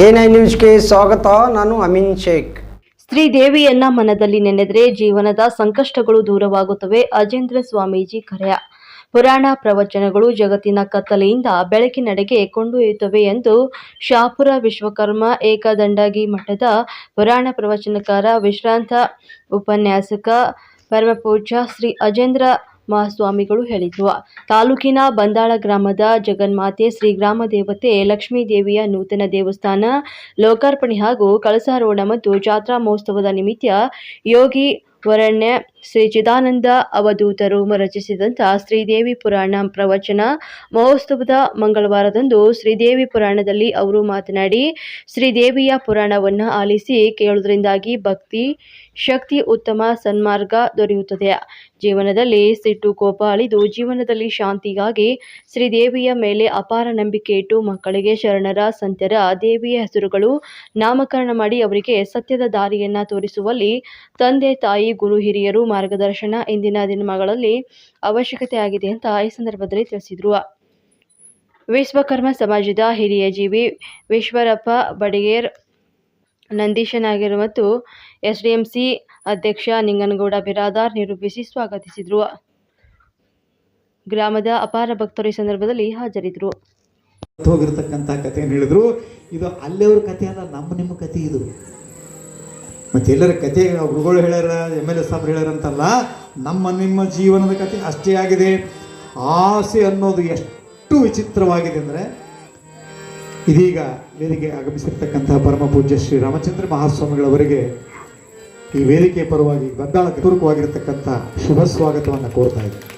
I ನ್ಯೂಸ್ಗೆ ಸ್ವಾಗತ, ನಾನು ಅಮಿನ್ ಶೇಖ್. ಶ್ರೀ ದೇವಿಯನ್ನ ಮನದಲ್ಲಿ ನೆನೆದರೆ ಜೀವನದ ಸಂಕಷ್ಟಗಳು ದೂರವಾಗುತ್ತವೆ, ಅಜೇಂದ್ರ ಸ್ವಾಮೀಜಿ ಕರೆಯ. ಪುರಾಣ ಪ್ರವಚನಗಳು ಜಗತ್ತಿನ ಕತ್ತಲೆಯಿಂದ ಬೆಳಕಿನಡೆಗೆ ಕೊಂಡೊಯ್ಯುತ್ತವೆ ಎಂದು ಶಾಪುರ ವಿಶ್ವಕರ್ಮ ಏಕದಂಡಗಿ ಮಠದ ಪುರಾಣ ಪ್ರವಚನಕಾರ ವಿಶ್ರಾಂತ ಉಪನ್ಯಾಸಕ, ಪರಮಪೂಜ್ಯ ಶ್ರೀ ಅಜೇಂದ್ರ ಮಹಾಸ್ವಾಮಿಗಳು ಹೇಳಿದರು. ತಾಲೂಕಿನ ಬಂದಾಳ ಗ್ರಾಮದ ಜಗನ್ಮಾತೆ ಶ್ರೀ ಗ್ರಾಮ ದೇವತೆ ಲಕ್ಷ್ಮೀ ದೇವಿಯ ನೂತನ ದೇವಸ್ಥಾನ, ಲೋಕಾರ್ಪಣೆ ಹಾಗೂ ಕಳಸಾರೋಣ ಮತ್ತು ಜಾತ್ರಾ ಮಹೋತ್ಸವದ ನಿಮಿತ್ತ ಯೋಗಿ ವರಣ್ಯ ಶ್ರೀ ಚಿದಾನಂದ ಅವಧೂತರು ರಚಿಸಿದಂಥ ಶ್ರೀದೇವಿ ಪುರಾಣ ಪ್ರವಚನ ಮಹೋತ್ಸವದ ಮಂಗಳವಾರದಂದು ಶ್ರೀದೇವಿ ಪುರಾಣದಲ್ಲಿ ಅವರು ಮಾತನಾಡಿ, ಶ್ರೀದೇವಿಯ ಪುರಾಣವನ್ನು ಆಲಿಸಿ ಕೇಳುವುದರಿಂದಾಗಿ ಭಕ್ತಿ ಶಕ್ತಿ ಉತ್ತಮ ಸನ್ಮಾರ್ಗ ದೊರೆಯುತ್ತದೆ. ಜೀವನದಲ್ಲಿ ಸಿಟ್ಟು ಕೋಪ ಅಳಿದು ಜೀವನದಲ್ಲಿ ಶಾಂತಿಗಾಗಿ ಶ್ರೀದೇವಿಯ ಮೇಲೆ ಅಪಾರ ನಂಬಿಕೆ ಇಟ್ಟು ಮಕ್ಕಳಿಗೆ ಶರಣರ ಸಂತ್ಯರ ದೇವಿಯ ಹೆಸರುಗಳು ನಾಮಕರಣ ಮಾಡಿ ಅವರಿಗೆ ಸತ್ಯದ ದಾರಿಯನ್ನ ತೋರಿಸುವಲ್ಲಿ ತಂದೆ ತಾಯಿ ಗುರು ಹಿರಿಯರು ಮಾರ್ಗದರ್ಶನ ಇಂದಿನ ದಿನಗಳಲ್ಲಿ ಅವಶ್ಯಕತೆ ಆಗಿದೆ ಅಂತ ಈ ಸಂದರ್ಭದಲ್ಲಿ ತಿಳಿಸಿದರು. ವಿಶ್ವಕರ್ಮ ಸಮಾಜದ ಹಿರಿಯ ಜೀವಿ ವಿಶ್ವರಪ್ಪ ಬಡಿಗೇರ್ ನಂದೀಶನಾಗಿರು ಮತ್ತು ಎಸ್ ಡಿ ಎಂ ಸಿ ಅಧ್ಯಕ್ಷ ನಿಂಗನಗೌಡ ಬಿರಾದಾರ್ ನಿರೂಪಿಸಿ ಸ್ವಾಗತಿಸಿದರು. ಗ್ರಾಮದ ಅಪಾರ ಭಕ್ತರು ಈ ಸಂದರ್ಭದಲ್ಲಿ ಹಾಜರಿದ್ದರು ಹೋಗಿರ್ತಕ್ಕಂಥ ಕಥೆಯನ್ನು ಹೇಳಿದ್ರು. ಇದು ಅಲ್ಲಿಯವ್ರ ಕಥೆ ಅಲ್ಲ, ನಮ್ಮ ನಿಮ್ಮ ಕಥೆ ಇದು. ಮತ್ತೆ ಎಲ್ಲರ ಕಥೆ, ಗುರುಗಳು ಹೇಳ್ಯಾರ, ಎಂ ಎಲ್ ಎ ಸಾಬ್ರು ಹೇಳ್ಯಾರಂತಲ್ಲ ನಮ್ಮ ನಿಮ್ಮ ಜೀವನದ ಕಥೆ ಅಷ್ಟೇ ಆಗಿದೆ. ಆಸೆ ಅನ್ನೋದು ಎಷ್ಟು ವಿಚಿತ್ರವಾಗಿದೆ ಅಂದರೆ ಇದೀಗ ವೇದಿಕೆ ಆಗಮಿಸಿರ್ತಕ್ಕಂತಹ ಪರಮ ಪೂಜ್ಯ ಶ್ರೀ ರಾಮಚಂದ್ರ ಮಹಾಸ್ವಾಮಿಗಳವರಿಗೆ ಈ ವೇದಿಕೆ ಪರವಾಗಿ ಬಂದಾಳ ಪೂರ್ವಕವಾಗಿರ್ತಕ್ಕಂಥ ಶುಭ ಸ್ವಾಗತವನ್ನು ಕೋರ್ತಾ ಇದ್ದೀನಿ.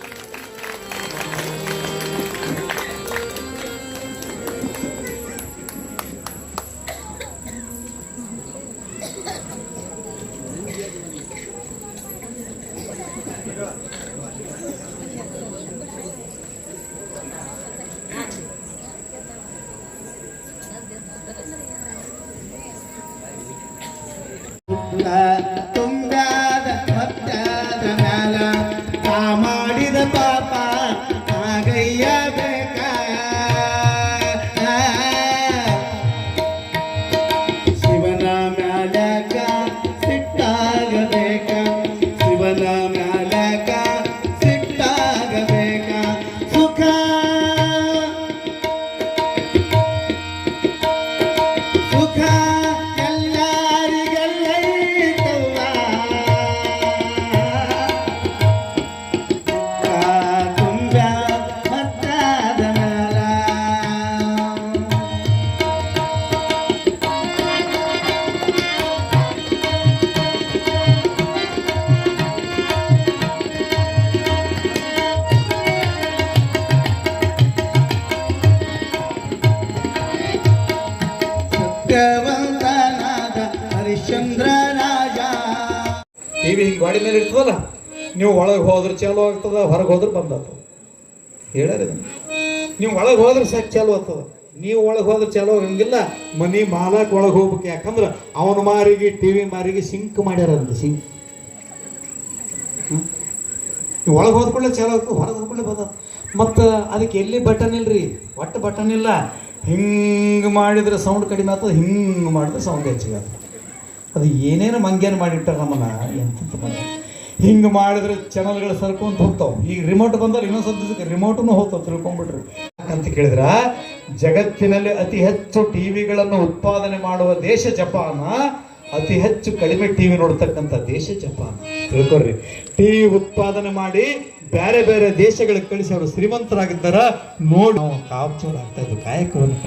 Yeah. ಹರಿಶ್ಚಂದ್ರ ರಾಜ ಟಿವಿ ಹಿಂಗೆ ಗಾಡಿ ಮೇಲೆ ಇರ್ತದಲ್ಲ ನೀವು ಒಳಗೆ ಹೋದ್ರೆ ಚಾಲು ಆಗ್ತದ, ಹೊರಗೆ ಹೋದ್ರೆ ಬಂದ್ ಹೇಳ್ಯಾರ ನೀವು ಒಳಗೆ ಹೋದ್ರೆ ಸಾಕು ಚಾಲು ಆಗ್ತದ. ನೀವು ಒಳಗೆ ಹೋದ್ರೆ ಚಾಲು ಆಗಂಗಿಲ್ಲ, ಮನಿ ಮಾಲಕ್ ಒಳಗೆ ಹೋಗ್ಬೇಕು. ಯಾಕಂದ್ರೆ ಅವನ ಮಾರಿಗೆ, ಟಿವಿ ಮಾರಿಗೆ ಸಿಂಕ್ ಮಾಡ್ಯಾರಂತ, ಸಿಂಕ್. ನೀವು ಒಳಗೆ ಹೋದ ಕೂಡಲೇ ಚಾಲು ಆಗ್ತದೆ, ಹೊರಗೆ ಕೂಡಲೇ ಬಂದ ಮತ್ತು ಅದಕ್ಕೆ ಎಲ್ಲಿ ಬಟನ್ ಇಲ್ರಿ? ಒಟ್ಟು ಬಟನ್ ಇಲ್ಲ. ಹಿಂಗೆ ಮಾಡಿದ್ರೆ ಸೌಂಡ್ ಕಡಿಮೆ ಆಗ್ತದೆ, ಹಿಂಗೆ ಮಾಡಿದ್ರೆ ಸೌಂಡ್ ಹೆಚ್ಚಿಗೆ ಆಗ್ತದೆ. ಅದು ಏನೇನು ಮಂಗ್ಯಾನ ಮಾಡಿಟ್ಟಾರ ನಮ್ಮನ್ನ. ಎಂತ ಹಿಂಗೆ ಮಾಡಿದ್ರೆ ಚಾನಲ್ಗಳು ಸರ್ಕೊಂತ ಹೋಗ್ತಾವ. ಈಗ ರಿಮೋಟ್ ಬಂದ್ರೆ ಇನ್ನೊಂದು ಸದ್ಯಕ್ಕೆ ರಿಮೋಟನ್ನು ಹೋಗ್ತಾವ ತಿಳ್ಕೊಂಡ್ಬಿಟ್ರಿ ಅಂತ ಕೇಳಿದ್ರ, ಜಗತ್ತಿನಲ್ಲಿ ಅತಿ ಹೆಚ್ಚು ಟಿವಿಗಳನ್ನು ಉತ್ಪಾದನೆ ಮಾಡುವ ದೇಶ ಜಪಾನ, ಅತಿ ಹೆಚ್ಚು ಕಡಿಮೆ ಟಿವಿ ನೋಡ್ತಕ್ಕಂಥ ದೇಶ ಜಪಾನ್. ತಿಳ್ಕೊಳ್ರಿ. ಟಿವಿ ಉತ್ಪಾದನೆ ಮಾಡಿ ಬೇರೆ ಬೇರೆ ದೇಶಗಳಿಗೆ ಕಳಿಸಿ ಅವರು ಶ್ರೀಮಂತರಾಗಿದ್ದಾರ, ನೋಡಿ ನಾವು ಕಾಬ್ಚೋರ್ ಆಗ್ತಾ ಇದ್ದು ಕಾಯಕವನ್ನು.